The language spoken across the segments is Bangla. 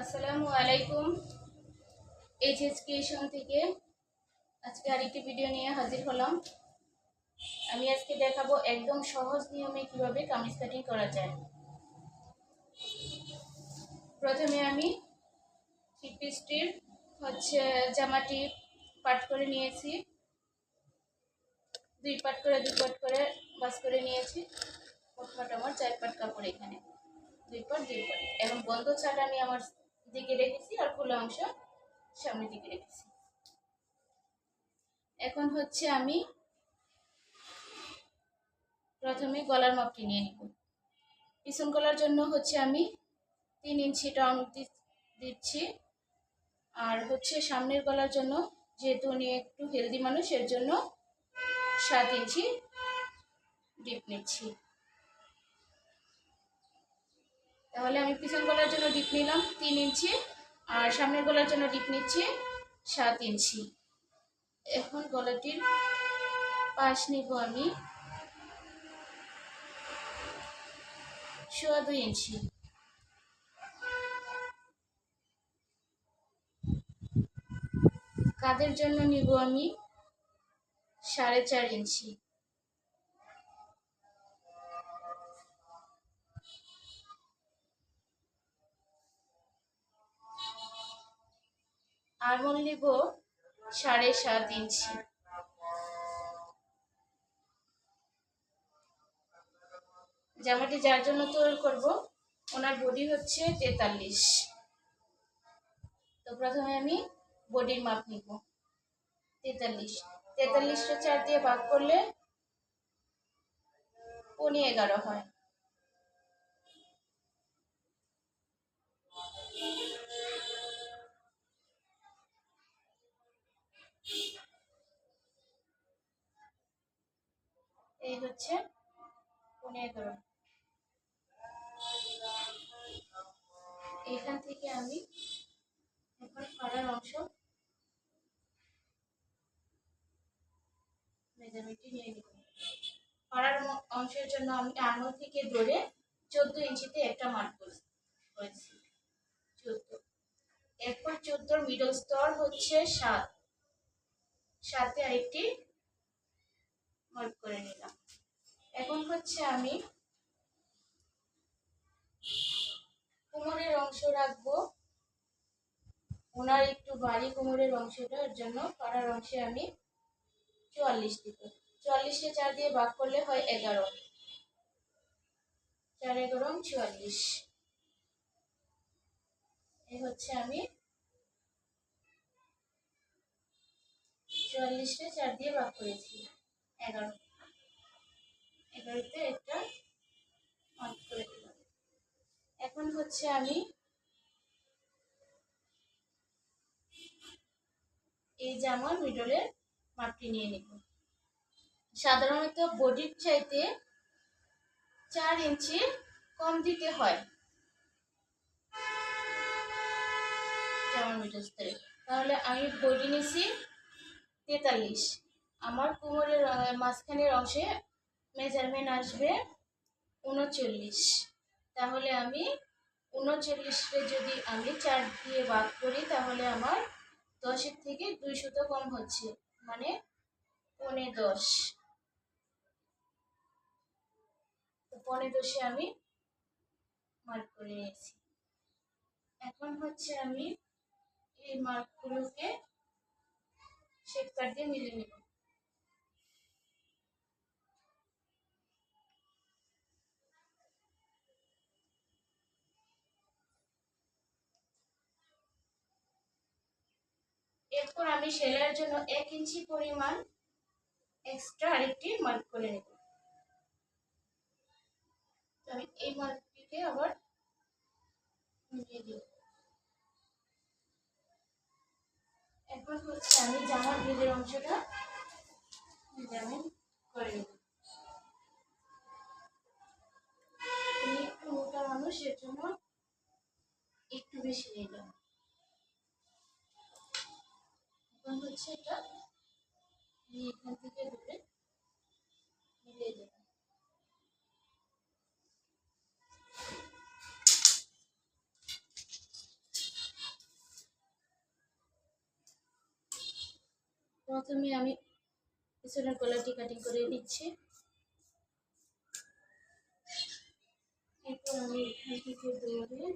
আসসালামু আলাইকুম। এইচএস ক্রিয়েশন থেকে আজকে আরেকটি ভিডিও নিয়ে হাজির হলাম। আমি আজকে দেখাবো একদম সহজ নিয়মে কীভাবে কামিজ কাটিং করা যায়। প্রথমে আমি থ্রি পিসটির হচ্ছে জামাটি পাট করে নিয়েছি। দুই পাট করে, দুই পাট করে বাস করে নিয়েছি। মোটমাট আমার চার পাট কাপড় এখানে। দুই পাট দুই পাট। এবং বন্ধ ছাড়া আমি আমার দিকে রেখেছি আর খোলা অংশ সামনের দিকে রেখেছি। এখন হচ্ছে আমি প্রথমে গলার মাপটি নিয়ে নিব। পিছন গলার জন্য হচ্ছে আমি তিন ইঞ্চি টাউন দিচ্ছি। আর হচ্ছে সামনের গলার জন্য যেহেতু উনি একটু হেলদি মানুষ, এর জন্য সাত ইঞ্চি ডিপ নিচ্ছি। তাহলে আমি পিছন গলার জন্য ডিপ নিলাম তিন ইঞ্চি, আর সামনের গলার জন্য ডিপ নিচ্ছি সাত ইঞ্চি। এখন গলাটির পাশ নিব আমি সোয়া দুই ইঞ্চি। কাদের জন্য নিব আমি? সাড়ে চার ইঞ্চি। আঙুল নিব সাড়ে সাত ইঞ্চি। জামাটি যার জন্য তৈরি করব, ওনার বডি হচ্ছে তেতাল্লিশ। তো প্রথমে আমি বডির মাপ নিব তেতাল্লিশ। তেতাল্লিশটা চার দিয়ে ভাগ করলে পনি এগারো হয়। এই হচ্ছে পনেরো এখান থেকে আমি এখন অংশ নিয়ে অংশের জন্য আমি আঙুল থেকে ধরে চোদ্দ ইঞ্চিতে একটা মার্ক করেছি চোদ্দ। এরপর চোদ্দোর মিডল স্তর হচ্ছে সাত। সাথে আরেকটি মার্ক করে নিলাম। এখন হচ্ছে আমি কোমরের অংশ রাখব। ওনার একটু বাড়ি কোমরের অংশটার জন্য পাড়ার অংশে আমি চুয়াল্লিশ দিব। চুয়াল্লিশে চার দিয়ে ভাগ করলে হয় এগারো। চার, এগারো চুয়াল্লিশ। এই হচ্ছে আমি চুয়াল্লিশে চার দিয়ে ভাগ করেছি। এগারো। এখন হচ্ছে আমি এই জামার মিডলের মাপটি নিয়ে নিব। সাধারণত বডির চাইতে চার ইঞ্চি কম দিতে হয়। মিডল তাহলে আমি বডি নিছি তেতাল্লিশ। আমার কোমরের মাঝখানের অংশে মেজারমেন্ট আসবে উনচল্লিশ। তাহলে আমি উনচল্লিশে যদি আমি চার দিয়ে ভাগ করি, তাহলে আমার দশের থেকে দুই শত কম হচ্ছে মানে পনে দশ। তো পনে দশে আমি মার্ক করে নিয়েছি। এখন হচ্ছে আমি এই মার্কগুলোকে শেপ কাট দিয়ে মিলে নেব। এরপর আমি সেলাইয়ের জন্য এক ইঞ্চি পরিমাণ এক্সট্রা আরেকটি মার্ক করে নেব। আমি এই মার্কটিকে আবার মিলিয়ে দিব এখন হচ্ছে আমি জামার ভিজের অংশটা মেজারমেন্ট করে নেব। একটু মোটা মানুষ, এর জন্য একটু বেশি নিয়ে নিলাম এখন হচ্ছে এটা। আমি এখান থেকে ধরে মিলিয়ে দেবেন প্রথমে আমি পিছনের কলাটি কাটিং করে নিচ্ছি। এরপর আমি এখান থেকে ধরে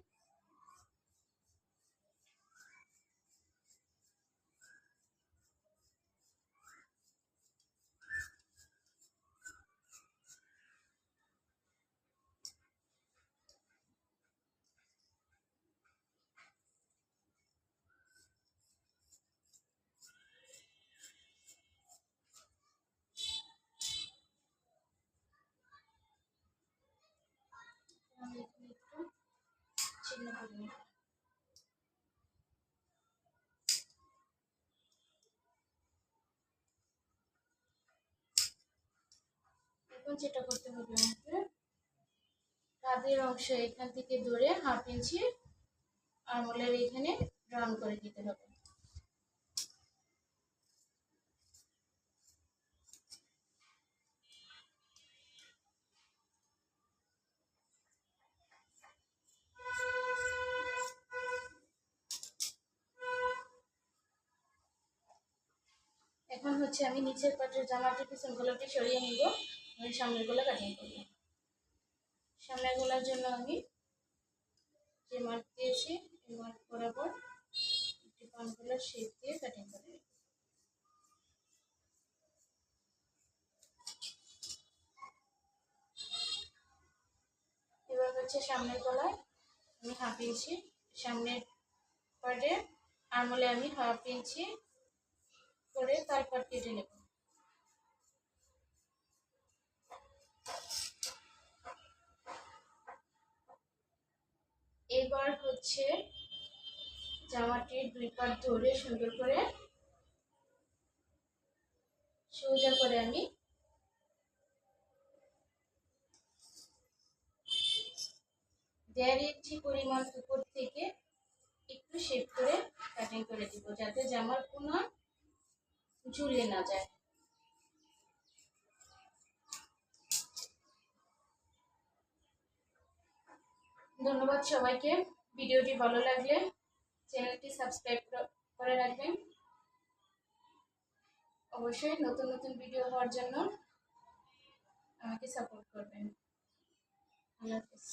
এখন যেটা করতে হবে আমাকে কাঁধের অংশ এখান থেকে ধরে হাফ ইঞ্চি আঙুলের এখানে রাউন্ড করে দিতে হবে। এখন হচ্ছে আমি নিচের পাটের জামাটির পিছন গলাটি সরিয়ে নিব। আমি সামনের গলা কাটিং করব সামনের গলার জন্য আমি যে মার্ক দিয়েছি এই মার্ক বরাবর একটি পান গলার শেপ দিয়ে কাটিং করে এবার হচ্ছে সামনের গলায় আমি হাফ ইঞ্চি, সামনের পার্টে আঙুলে আমি হাফ ইঞ্চি করে তারপর কেটে নেব। এবার হচ্ছে জামাটির দুই পাট ধরে সুন্দর করে সোজা করে আমি দেড় ইঞ্চি পরিমাণ উপর থেকে একটু শেপ করে কাটিং করে দিব, যাতে জামার কোনো ঝুলে না যায়। ধন্যবাদ সবাইকে। ভিডিওটি ভালো লাগলে চ্যানেলটি সাবস্ক্রাইব করে রাখবেন। অবশ্যই নতুন নতুন ভিডিও হওয়ার জন্য আমাকে সাপোর্ট করবেন। আল্লাহ হাফিজ।